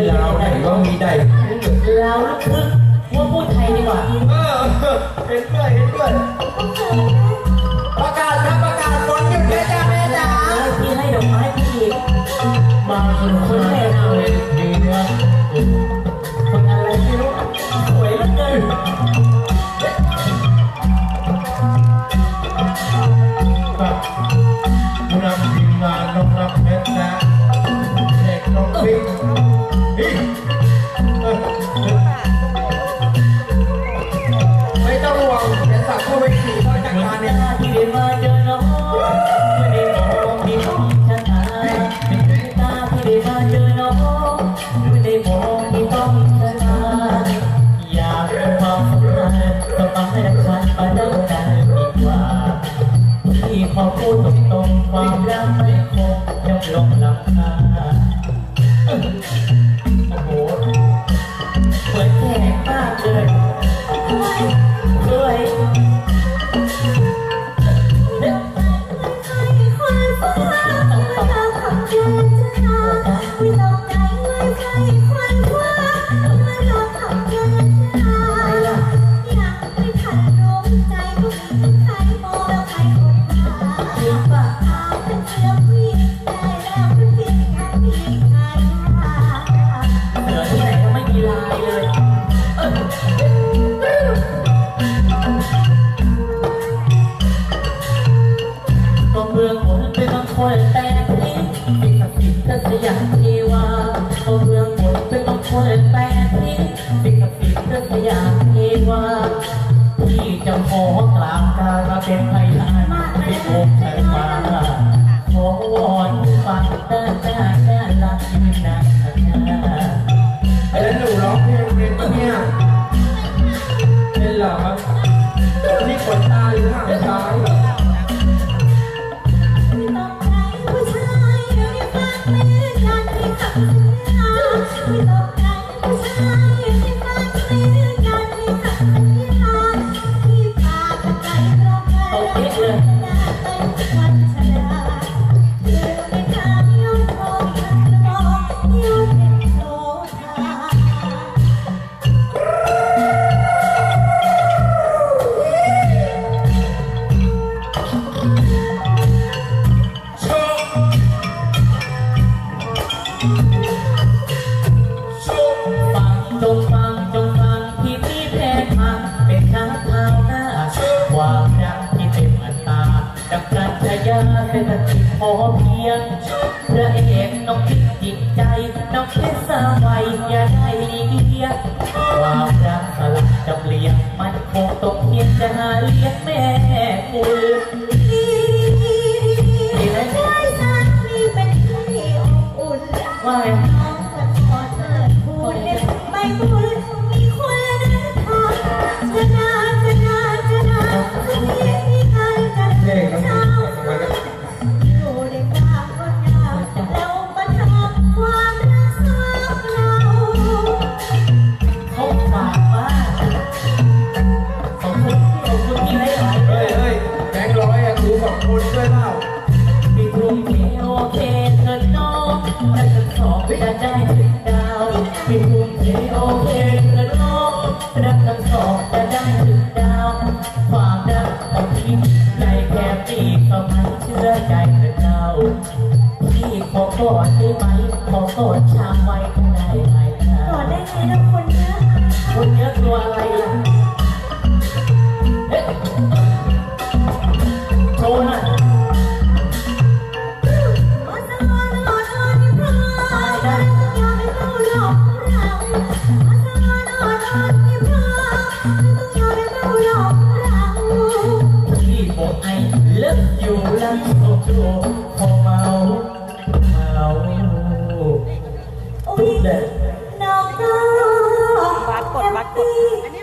็นลาวไหนก็มีได้ลาวลูกครึ่งว่าพูดไทยดีกว่าเออเห็นด้วยเห็นด้วยประกาศครับประกาศฝนหยุดแล้วจ้าแม่จ๋าพี่ให้ดอกไม้พี่อีกมาคนแรกเลยดีนะคนอะไรไม่รู้สวยเหลือเกินผู้นำทีมงานน้องรับเพชรนะเด็กน้องปิ๊กปิ๊ก ไม่ได้มองที่ห้องชะตาอยากเป็นความสัมพันธ์สบายและคันไปแล้วกันดีกว่าที่ขอพูดตรงๆความรักไม่คงยังลงหลังคาโอ้โหเหมือนแขกมาเลยด้วย ลายเลยก็เมืองหนเป็นบางคนแต่ที่สิ่งศักดิ์สิทธิ์ก็สยามเทวาก็เมืองหนเป็นบางคนแต่ที่สิ่งศักดิ์สิทธิ์สยามเทวาที่จะขอกราบการาเป็นไทยลานเป็นองค์ไทยมาขอวอนฟังด้านหน้าด้าหรือห่างซ้าย จงฟังจงฟังที่พี่แพทย์มาเป็นข้างเท้าหน้าความรักที่เต็มอัตราดับการชายาเศรษฐกิจพอเพียงพระเอกน้องคิดจิตใจ น้องเพชรสาวัยอย่าได้ลี ครูสอด้วยเปล่ามีกรุงเทโอเคเธอน้องและทั้งสองจะได้ถึงดาวมีกรุงเทโอเคเธอน้องและทั้งสองจะได้ถึงดาวความรักของพี่ใจแค่ปีกำลังเชื่อใจเธอเจ้าพี่ขอกอดได้ไหมขอกอดชามไว้ข้างในไหมคะคนเยอะตัวอะไร ที่บอกไอ้เลิกอยู่แล้วโอ้โหพอเมาเมาทุกเด็กบัตรกดบัตรกด